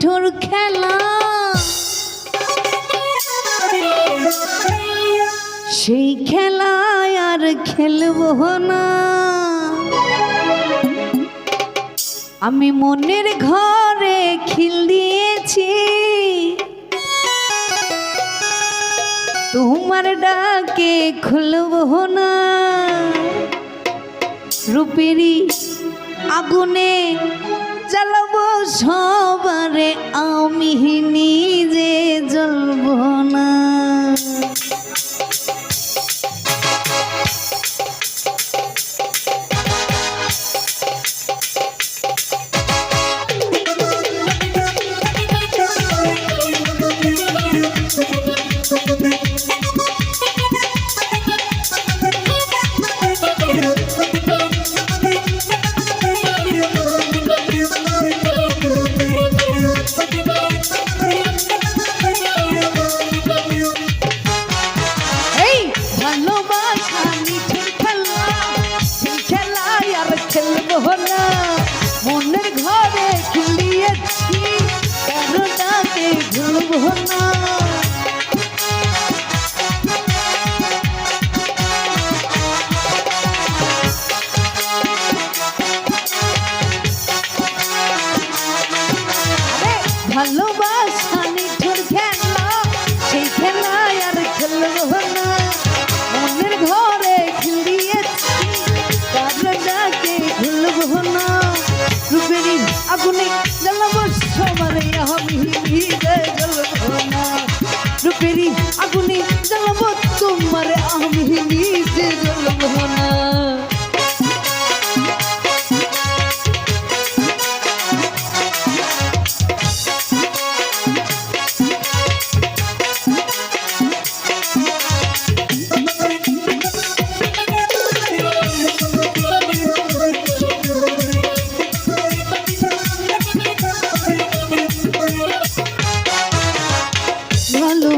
মিঠুর খেলা। সেই খেলায় আর খেলব না। আমি মনের ঘরে খিল দিয়েছি। তোমার ডাকে খুলব না। রূপেরই আগুনে জ্বালাবো সবারে আমি নিজে জ্বলব না। এই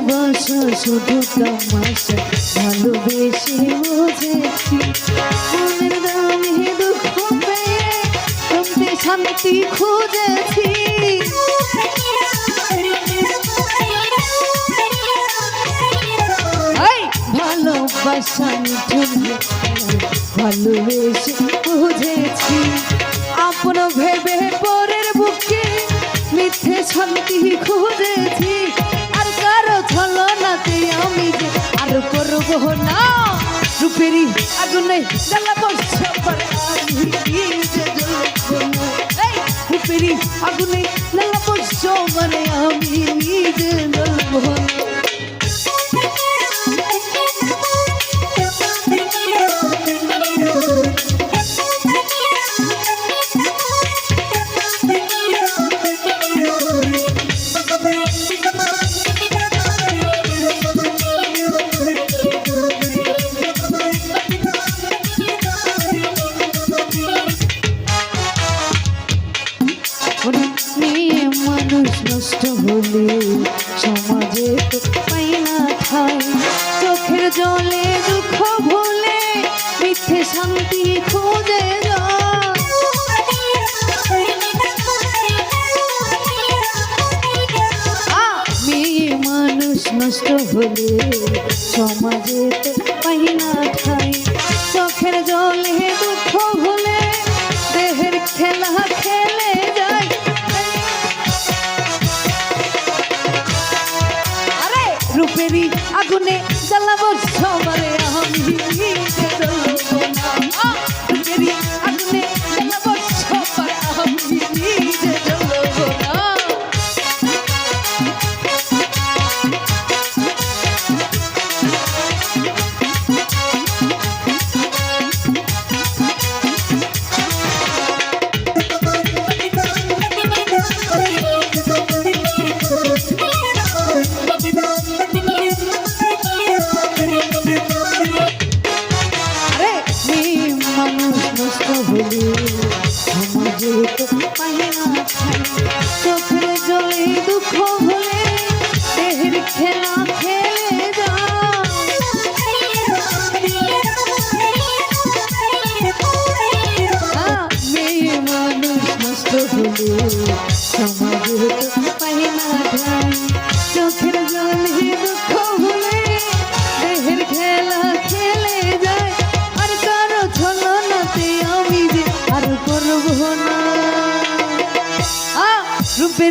ভালোবাসা শুধু তামাশা, ভালোবেসে বুঝেছি। মনের দামে দুঃখ পেয়ে তোমাতে শান্তি খুঁজেছি। ভালোবাসা নিঠুর ভালোবেসে বুঝেছি। আপন ভেবে পরের বুকে মিথ্যে শান্তি খুঁজেছি। আর করব না রূপেরই আগুনে নিজে না। রূপেরই আগুনে জ্বালাবো সবার আমি নিজে মানুষ নষ্ট হলে সমাজে পাই না ঠাই। চোখের জলে দুঃখ ভুলে মিথ্যে শান্তি খুঁজে মেয়ে মানুষ নষ্ট হলে সমাজে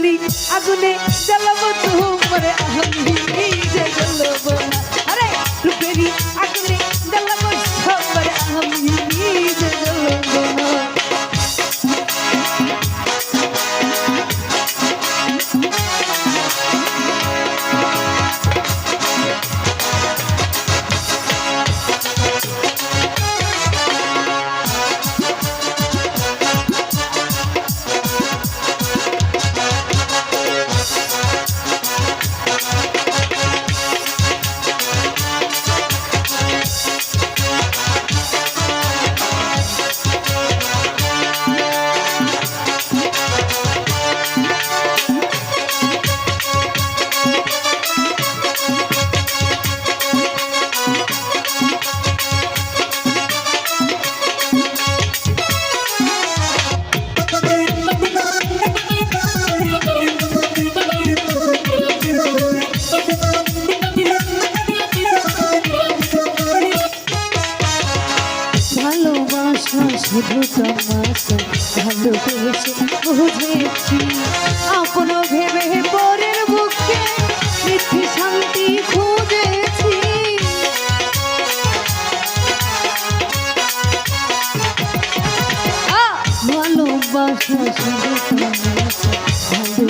তেরি আগুনে জ্বালাবো তোমার আমি বেঁধেছি আপন ভেবে পরের বুকে নিত্যি শান্তি ভালোবাসা শুধু